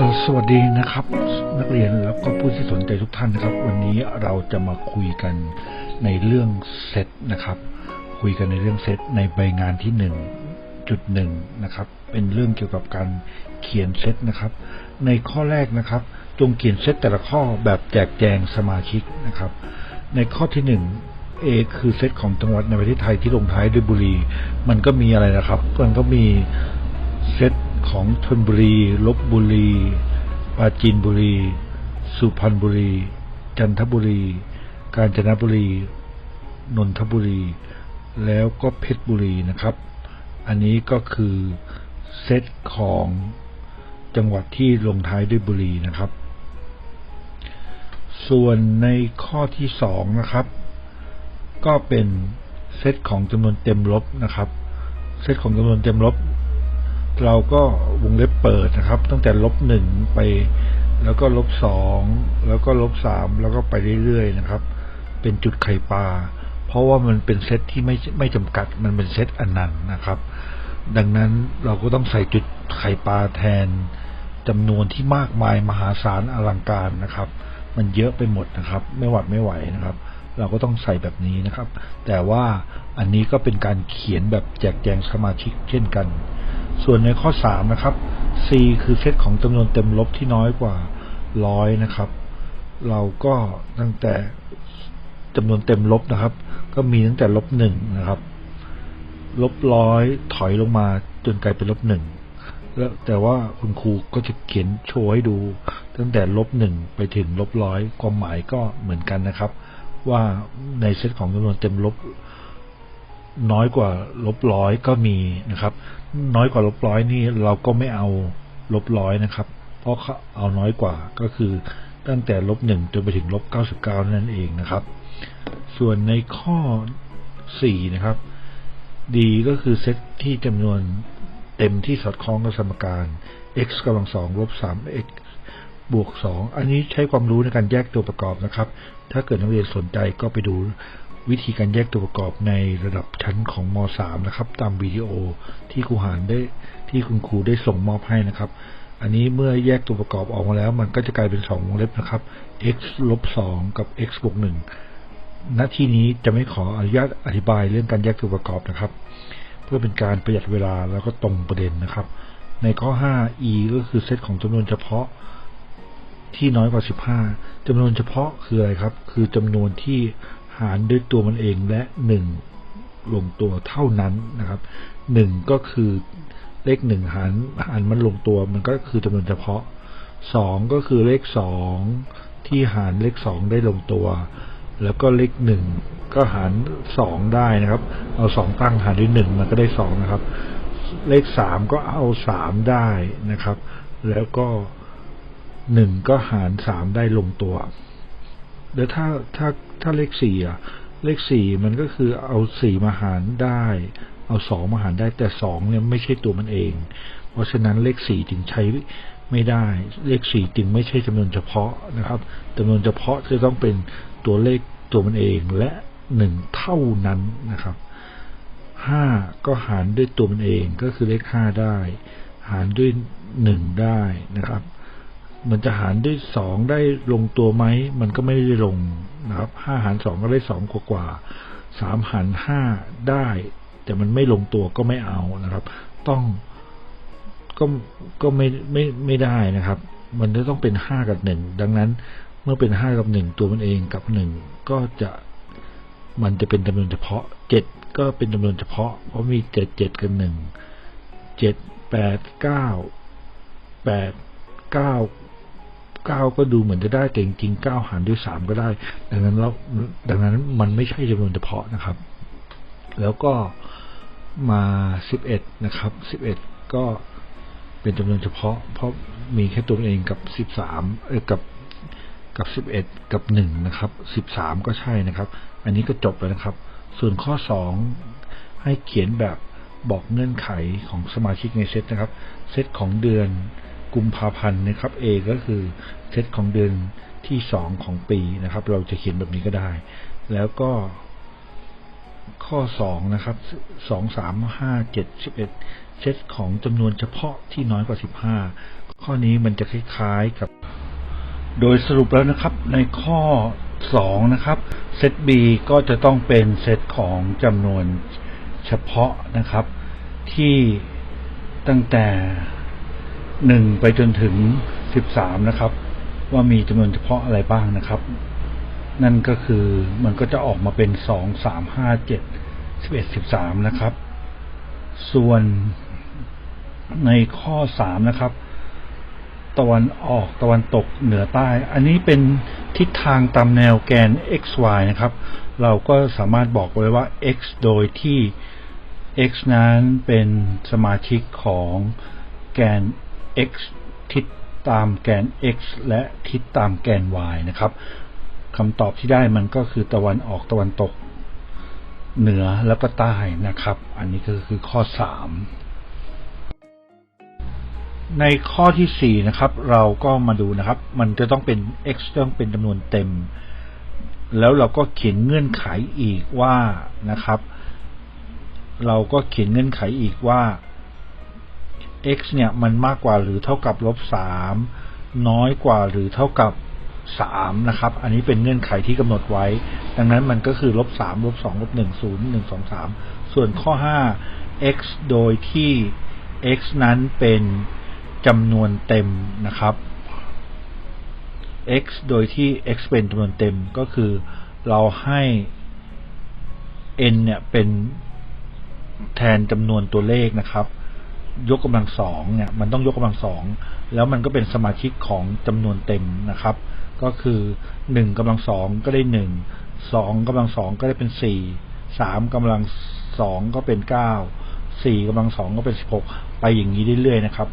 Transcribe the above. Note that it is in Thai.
ออสวัสดีนะครับ นักเรียนแล้วก็ผู้ที่สนใจทุกท่านนะครับ วันนี้เราจะมาคุยกันในเรื่องเซตนะครับ คุยกันในเรื่องเซตในใบงานที่หนึ่งจุดหนึ่งนะครับ เป็นเรื่องเกี่ยวกับการเขียนเซตนะครับ ในข้อแรกนะครับ จงเขียนเซตแต่ละข้อแบบแจกแจงสมาชิกนะครับ ในข้อที่หนึ่ง A คือเซตของจังหวัดในประเทศไทยที่ลงท้ายด้วยบุรี มันก็มีอะไรนะครับ มันก็มีเซต ของชนบุรีลบบุรี ปราจีนบุรี สุพรรณบุรี จันทบุรี กาญจนบุรี นนทบุรี แล้วก็เพชรบุรีนะครับ อันนี้ก็คือเซตของจังหวัดที่ลงท้ายด้วยบุรีนะครับ ส่วนในข้อที่สองนะครับ ก็เป็นเซตของจำนวนเต็มลบนะครับ เซตของจำนวนเต็มลบ เราก็วงเล็บเปิดนะครับ ตั้งแต่ลบหนึ่งไป แล้วก็ลบสองแล้วก็ลบสามแล้วก็ไปเรื่อยๆนะครับ เป็นจุดไข่ปลาเพราะว่ามันเป็นเซตที่ไม่ไม่จำกัดมันเป็นเซตอนันต์นะครับ ดังนั้นเราก็ต้องใส่จุดไข่ปลาแทนจำนวนที่มากมายมหาศาลอลังการนะครับ มันเยอะไปหมดนะครับ ไม่หวัดไม่ไหวนะครับ เราก็ต้องใส่แบบนี้นะครับ แต่ว่าอันนี้ก็เป็นการเขียนแบบแจกแจงสมาชิกเช่นกัน ส่วนในข้อ 3 นะครับ C คือเซตของจำนวนเต็มลบที่น้อยกว่าร้อยนะครับ เราก็ตั้งแต่จำนวนเต็มลบนะครับ ก็มีตั้งแต่ลบหนึ่งนะครับลบร้อยถอยลงมาจนกลายเป็นลบหนึ่งแล้วแต่ว่าคุณครูก็จะเขียนโชว์ให้ดู ตั้งแต่ลบหนึ่งไปถึงลบร้อยความหมายก็เหมือนกันนะครับ ว่าในเซตของจำนวนเต็มลบ น้อยกว่าลบร้อยก็มีนะครับ น้อยกว่าลบร้อยนี่เราก็ไม่เอาลบร้อยนะครับ เพราะเอาน้อยกว่าก็คือตั้งแต่ลบหนึ่งจนไปถึงลบเก้าสิบเก้านั่นเองนะครับ ส่วนในข้อสี่นะครับ D ก็คือเซตที่จำนวนเต็มที่สอดคล้องกับสมการ x กำลังสองลบสาม x บวกสองอันนี้ใช้ความรู้ในการแยกตัวประกอบนะครับ ถ้าเกิดนักเรียนสนใจก็ไปดู วิธีการแยกตัวประกอบในระดับชั้นของม .3 นะครับ ตามวิดีโอที่ครูหานได้ที่คุณครูได้ส่งมอบให้นะครับ อันนี้เมื่อแยกตัวประกอบออกมาแล้ว มันก็จะกลายเป็นสองวงเล็บนะครับ x ลบสองกับ x บวกหนึ่งณที่นี้จะไม่ขออนุญาตอธิบายเรื่องการแยกตัวประกอบนะครับ เพื่อเป็นการประหยัดเวลาแล้วก็ตรงประเด็นนะครับ ในข้อ 5 e ก็คือเซตของจำนวนเฉพาะที่น้อยกว่า 15จำนวนเฉพาะคืออะไรครับ คือจำนวนที่ หารด้วยตัวมันเองและ 1 ลงตัวเท่านั้นนะครับ 1 ก็คือเลข 1 หารหารมันลงตัวมันก็คือจำนวนเฉพาะ 2 ก็คือเลข 2 ที่หารเลข 2 ได้ลงตัว แล้วก็เลข 1 ก็หาร 2 ได้นะครับ เอา 2 ตั้งหารด้วย 1 มันก็ได้ 2 นะครับ เลข 3 ก็เอา 3 ได้นะครับ แล้วก็หนึ่งก็หารสามได้ลงตัว แล้วถ้าถ้าถ้าเลขสี่อะ เลขสี่มันก็คือเอาสี่มาหารได้ เอาสองมาหารได้แต่สองเนี่ยไม่ใช่ตัวมันเอง เพราะฉะนั้นเลขสี่จึงใช้ไม่ได้ เลขสี่จึงไม่ใช่จำนวนเฉพาะนะครับจำนวนเฉพาะจะต้องเป็นตัวเลขตัวมันเองและหนึ่งเท่านั้นนะครับห้าก็หารด้วยตัวมันเองก็คือเลขห้าได้ หารด้วยหนึ่งได้นะครับ มันจะหารด้วยสองได้ลงตัวไหม มันก็ไม่ได้ลงนะครับห้าหารสองก็ได้สองกว่ากว่าสามหารห้าได้ แต่มันไม่ลงตัวก็ไม่เอานะครับ ต้องก็ก็ไม่ไม่ไม่ได้นะครับ มันจะต้องเป็นห้ากับหนึ่งดังนั้นเมื่อเป็นห้ากับหนึ่งตัวมันเองกับหนึ่งก็จะมันจะเป็นจำนวนเฉพาะเจ็ดก็เป็นจำนวนเฉพาะ เพราะมีเจ็ดเจ็ดกับหนึ่งเจ็ดแปดเก้าแปดเก้า เก้าก็ดูเหมือนจะได้แต่จริงเก้าหารด้วยสามก็ได้ ดังนั้นแล้วดังนั้นมันไม่ใช่จำนวนเฉพาะนะครับ แล้วก็มาสิบเอ็ดนะครับสิบเอ็ดก็เป็นจำนวนเฉพาะ เพราะมีแค่ตัวเองกับสิบสามเออกับกับสิบเอ็ดกับหนึ่งนะครับสิบสามก็ใช่นะครับ อันนี้ก็จบแล้วนะครับ ส่วนข้อสองให้เขียนแบบบอกเงื่อนไขของสมาชิกในเซตนะครับ เซตของเดือน กุมภาพันธ์นะครับ A ก็คือเซตของเดือนที่สองของปีนะครับ เราจะเขียนแบบนี้ก็ได้ แล้วก็ข้อสองนะครับสองสามห้าเจ็ดสิบเอ็ดเซตของจำนวนเฉพาะที่น้อยกว่าสิบห้าข้อนี้มันจะคล้ายๆกับ โดยสรุปแล้วนะครับในข้อสองนะครับเซต B ก็จะต้องเป็นเซตของจำนวนเฉพาะนะครับ ที่ตั้งแต่ หนึ่งไปจนถึงสิบสามนะครับ ว่ามีจำนวนเฉพาะอะไรบ้างนะครับ นั่นก็คือมันก็จะออกมาเป็นสองสามห้าเจ็ดสิบเอ็ดสิบสามนะครับ ส่วนในข้อสามนะครับ ตะวันออกตะวันตกเหนือใต้ อันนี้เป็นทิศทางตามแนวแกน xy นะครับ เราก็สามารถบอกไว้ว่า x โดยที่ x นั้นเป็นสมาชิกของแกน x ทิศตามแกน x และทิศตามแกน y นะครับคำตอบที่ได้มันก็คือตะวันออกตะวันตก เหนือแล้วก็ใต้นะครับ อันนี้ก็คือข้อ 3 ในข้อที่สี่นะครับ เราก็มาดูนะครับ มันจะต้องเป็น x ต้องเป็นจำนวนเต็ม แล้วเราก็เขียนเงื่อนไขอีกว่านะครับ เราก็เขียนเงื่อนไขอีกว่า x เนี่ยมันมากกว่าหรือเท่ากับลบสามน้อยกว่าหรือเท่ากับสามนะครับ อันนี้เป็นเงื่อนไขที่กำหนดไว้ ดังนั้นมันก็คือลบสามลบสองลบหนึ่งศูนย์หนึ่งสองสามส่วนข้อห้า x โดยที่ x นั้นเป็นจำนวนเต็มนะครับ x โดยที่ x เป็นจำนวนเต็มก็คือเราให้ n เนี่ยเป็นแทนจำนวนตัวเลขนะครับ ยกกำลังสองเนี่ยมันต้องยกกำลังสองแล้วมันก็เป็นสมาชิกของจำนวนเต็มนะครับ ก็คือหนึ่งกำลังสองก็ได้หนึ่งสองกำลังสองก็ได้เป็นสี่สามกำลังสองก็เป็นเก้าสี่กำลังสองก็เป็นสิบหกไปอย่างนี้เรื่อยๆนะครับ